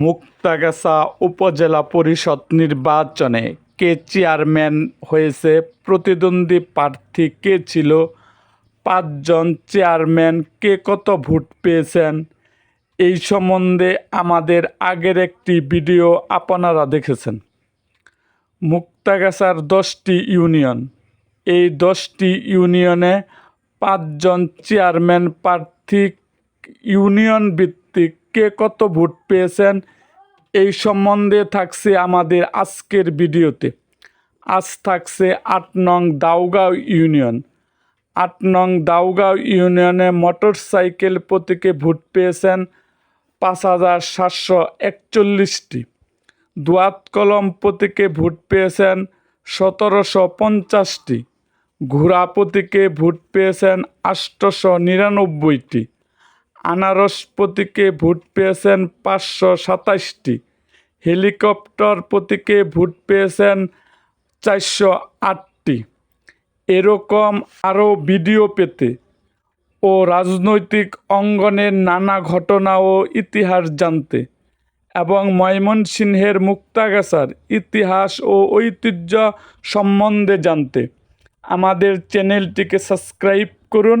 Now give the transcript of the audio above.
মুক্তাগাছা উপজেলা পরিষদ নির্বাচনে কে চেয়ারম্যান হয়েছে, প্রতিদ্বন্দ্বী প্রার্থী কে ছিল, পাঁচজন চেয়ারম্যান কে কত ভোট পেয়েছেন, এই সম্বন্ধে আমাদের আগের একটি ভিডিও আপনারা দেখেছেন। মুক্তাগাছার দশটি ইউনিয়ন। এই দশটি ইউনিয়নে পাঁচজন চেয়ারম্যান প্রার্থী ইউনিয়ন ভিত্তিক কে কত ভোট পেয়েছেন? এই সম্বন্ধে থাকছে আমাদের আজকের ভিডিওতে। আজ থাকছে আট নং দাউগাঁও ইউনিয়ন। আট নং দাউগাঁও ইউনিয়নে মোটর সাইকেল প্রতীকে ভোট পেয়েছেন পাঁচ হাজার সাতশো একচল্লিশটি। দুয়াত কলম প্রতীকে ভোট পেয়েছেন সতেরোশো পঞ্চাশটি। ঘোড়া প্রতীকে ভোট পেয়েছেন আটশোশো নিরানব্বইটি। আনারস প্রতীকে ভোট পেয়েছেন পাঁচশো সাতাশটি হেলিকপ্টার প্রতীকে ভোট পেয়েছেন চারশো আটটি। এরকম আরও ভিডিও পেতে ও রাজনৈতিক অঙ্গনের নানা ঘটনা ও ইতিহাস জানতে এবং ময়মনসিংহের মুক্তাগাছার ইতিহাস ও ঐতিহ্য সম্বন্ধে জানতে। আমাদের চ্যানেলটিকে সাবস্ক্রাইব করুন